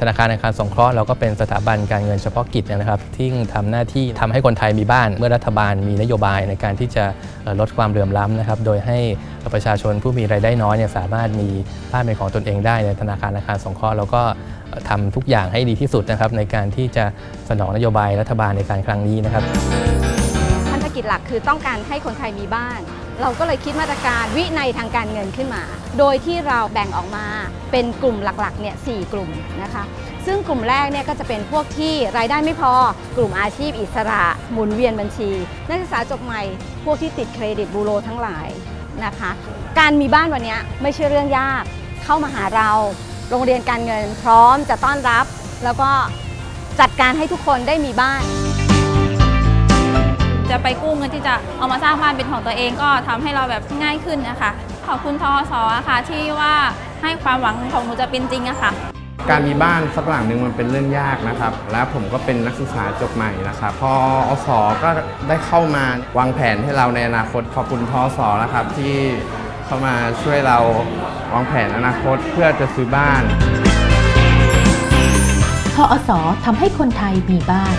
ธนาคารอาคารสงเคราะห์เราก็เป็นสถาบันการเงินเฉพาะกิจนะครับที่ทำหน้าที่ทำให้คนไทยมีบ้าน เมื่อรัฐบาลมีนโยบายในการที่จะลดความเหลื่อมล้ำนะครับโดยให้ประชาชนผู้มีรายได้น้อยเนี่ยสามารถมีบ้านเป็นของตนเองได้ในธนาคารอาคารสงเคราะห์เราก็เอ่อทำทุกอย่างให้ดีที่สุดนะครับในการที่จะสนองนโยบายรัฐบาลในการครั้งนี้นะครับพันธกิจหลักคือต้องการให้คนไทยมีบ้าน เราก็เลยคิดมาตรการวินัยทางการเงินขึ้นมา โดยที่เราแบ่งออกมาเป็นกลุ่มหลักๆเนี่ยสกลุ่มนะคะ ซึ่งกลุ่มแรกเนี่ยก็จะเป็นพวกที่รายได้ไม่พอกลุ่มอาชีพอิสระหมุนเวียนบัญชี นักศึกษาจบใหม่พวกที่ติดเครดิตบูโรทั้งหลายนะคะ การมีบ้านวันนี้ไม่ใช่เรื่องยาก เข้ามาหาเราโรงเรียนการเงินพร้อมจะต้อนรับ แล้วก็จัดการให้ทุกคนได้มีบ้าน ไปกู้เงินที่จะเอามาสร้างบ้านเป็นของตัวเองก็ทำให้เราแบบง่ายขึ้นนะคะขอบคุณทอสอะค่ะที่ว่าให้ความหวังของหนูจะเป็นจริงอะค่ะการมีบ้านสักหลังหนึ่งมันเป็นเรื่องยากนะครับ และผมก็เป็นนักศึกษาจบใหม่นะครับพออสก็ได้เข้ามาวางแผนให้เราในอนาคตขอบคุณทอสนะครับที่เข้ามาช่วยเราวางแผนอนาคตเพื่อจะซื้อบ้านทอสทำให้คนไทยมีบ้าน